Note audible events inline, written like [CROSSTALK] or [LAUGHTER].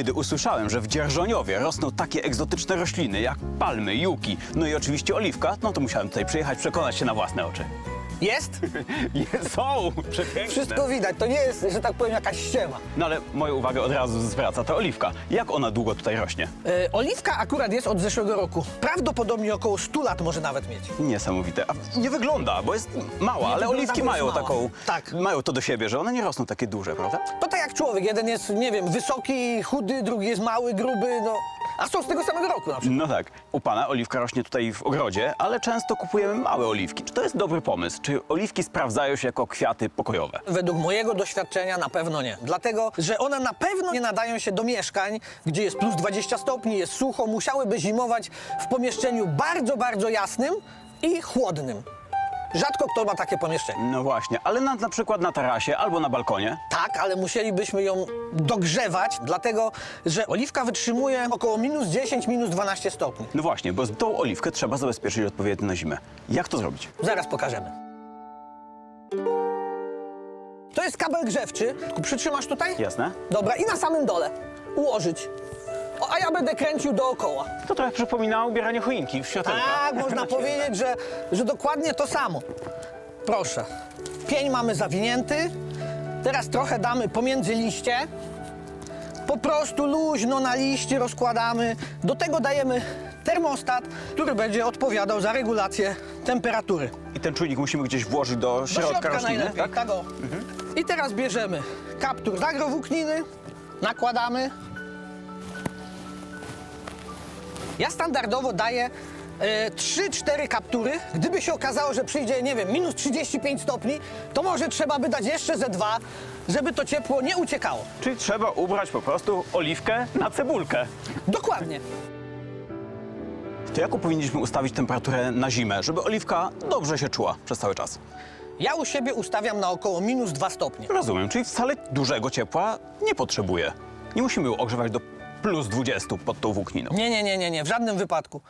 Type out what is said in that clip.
Kiedy usłyszałem, że w Dzierżoniowie rosną takie egzotyczne rośliny jak palmy, juki, no i oczywiście oliwka, no to musiałem tutaj przyjechać, przekonać się na własne oczy. Jest? [LAUGHS] Je, są przepiękne. Wszystko widać, to nie jest, że tak powiem, jakaś ściema. No ale moją uwagę od razu zwraca ta oliwka. Jak ona długo tutaj rośnie? E, oliwka akurat jest od zeszłego roku. Prawdopodobnie około 100 lat może nawet mieć. Niesamowite. A nie wygląda, bo jest mała, ale wygląda, oliwki bo jest mają mała. taką. Tak. Mają to do siebie, że one nie rosną takie duże, prawda? To tak jak człowiek, jeden jest, nie wiem, wysoki, chudy, drugi jest mały, gruby, no. A są z tego samego roku na przykład. No tak. U pana oliwka rośnie tutaj w ogrodzie, ale często kupujemy małe oliwki. Czy to jest dobry pomysł? Czy oliwki sprawdzają się jako kwiaty pokojowe? Według mojego doświadczenia na pewno nie. Dlatego, że one na pewno nie nadają się do mieszkań, gdzie jest plus 20 stopni, jest sucho, musiałyby zimować w pomieszczeniu bardzo, bardzo jasnym i chłodnym. Rzadko kto ma takie pomieszczenie. No właśnie, ale na, na przykład na tarasie albo na balkonie. Tak, ale musielibyśmy ją dogrzewać, dlatego że oliwka wytrzymuje około minus 10, minus 12 stopni. No właśnie, bo tą oliwkę trzeba zabezpieczyć odpowiednio na zimę. Jak to zrobić? Zaraz pokażemy. To jest kabel grzewczy. Przytrzymasz tutaj? Jasne? Dobra, i na samym dole ułożyć. O, a ja będę kręcił dookoła. To trochę przypomina ubieranie choinki w światełka. Tak, można [LAUGHS] powiedzieć, że, że dokładnie to samo. Proszę. Pień mamy zawinięty. Teraz trochę damy pomiędzy liście. Po prostu luźno na liście rozkładamy. Do tego dajemy termostat, który będzie odpowiadał za regulację temperatury. I ten czujnik musimy gdzieś włożyć do Do środka, rośliny, najlepiej, tak? tak? o. I teraz bierzemy kaptur z agrowłókniny, nakładamy. Ja standardowo daję e, 3-4 kaptury. Gdyby się okazało, że przyjdzie, nie wiem, minus 35 stopni, to może trzeba by dać jeszcze ze dwa, żeby to ciepło nie uciekało. Czyli trzeba ubrać po prostu oliwkę na cebulkę. Dokładnie. To jaką powinniśmy ustawić temperaturę na zimę, żeby oliwka dobrze się czuła przez cały czas? Ja u siebie ustawiam na około minus 2 stopnie. Rozumiem, czyli wcale dużego ciepła nie potrzebuje. Nie musimy ją ogrzewać do plus 20 pod tą włókniną. Nie, nie, nie, nie, nie, w żadnym wypadku.